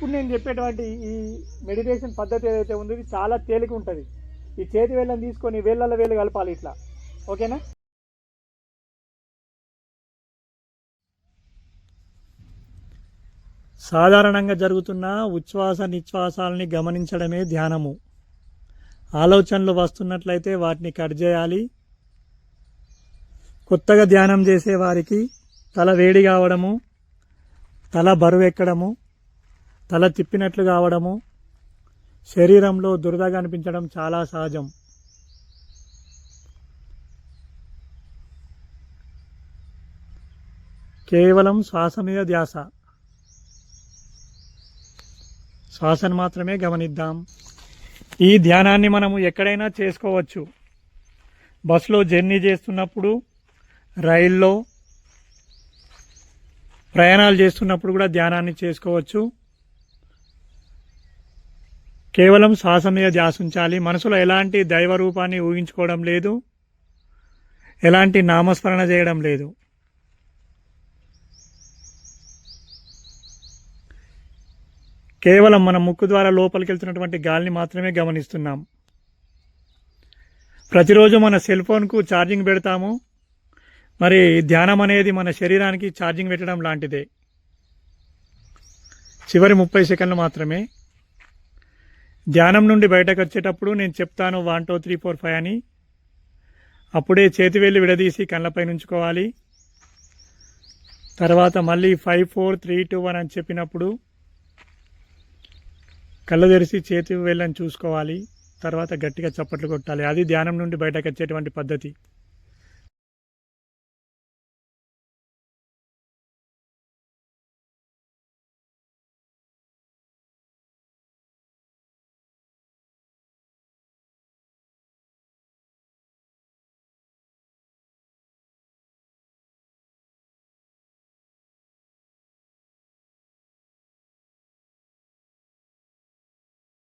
ఇప్పుడు నేను చెప్పేటువంటి ఈ మెడిటేషన్ పద్ధతి ఏదైతే ఉందో ఇది చాలా తేలిక ఉంటుంది. ఈ చేతి వేళ్ళని తీసుకొని వేళ్ళ వేలు కలపాలి ఇట్లా. ఓకేనా? సాధారణంగా జరుగుతున్న ఉచ్ఛ్వాస నిశ్వాసాలని గమనించడమే ధ్యానము. ఆలోచనలు వస్తున్నట్లయితే వాటిని కట్ చేయాలి. కొత్తగా ధ్యానం చేసే వారికి తల వేడి కావడము తల బరువు ఎక్కడము తల తిప్పినట్లు కావడము శరీరంలో దురదగా అనిపించడం చాలా సహజం. కేవలం శ్వాస మీద ధ్యాస. శ్వాసను మాత్రమే గమనిద్దాం. ఈ ధ్యానాన్ని మనము ఎక్కడైనా చేసుకోవచ్చు. బస్సులో జర్నీ చేస్తున్నప్పుడు రైల్లో ప్రయాణాలు చేస్తున్నప్పుడు కూడా ధ్యానాన్ని చేసుకోవచ్చు. కేవలం శ్వాస మీద ధ్యాస ఉంచాలి మనసులో ఎలాంటి దైవ రూపాన్ని ఊహించుకోవడం లేదు. ఎలాంటి నామస్మరణ చేయడం లేదు. కేవలం మన ముక్కు ద్వారా లోపలికి వెళ్తున్నటువంటి గాలిని మాత్రమే గమనిస్తున్నాం. ప్రతిరోజు మన సెల్ ఫోన్కు ఛార్జింగ్ పెడతాము. మరి ధ్యానం అనేది మన శరీరానికి ఛార్జింగ్ పెట్టడం లాంటిదే. చివరి ముప్పై సెకండ్లు మాత్రమే. ధ్యానం నుండి బయటకు వచ్చేటప్పుడు నేను చెప్తాను one two three four five అని. అప్పుడే చేతి వేళ్ళు విడదీసి కళ్ళపై ఉంచుకోవాలి తర్వాత మళ్ళీ five four three two one అని చెప్పినప్పుడు కళ్ళు తెరిచి చేతి వేళ్ళని చూసుకోవాలి. తర్వాత గట్టిగా చప్పట్లు కొట్టాలి. అది ధ్యానం నుండి బయటకు వచ్చేటువంటి పద్ధతి.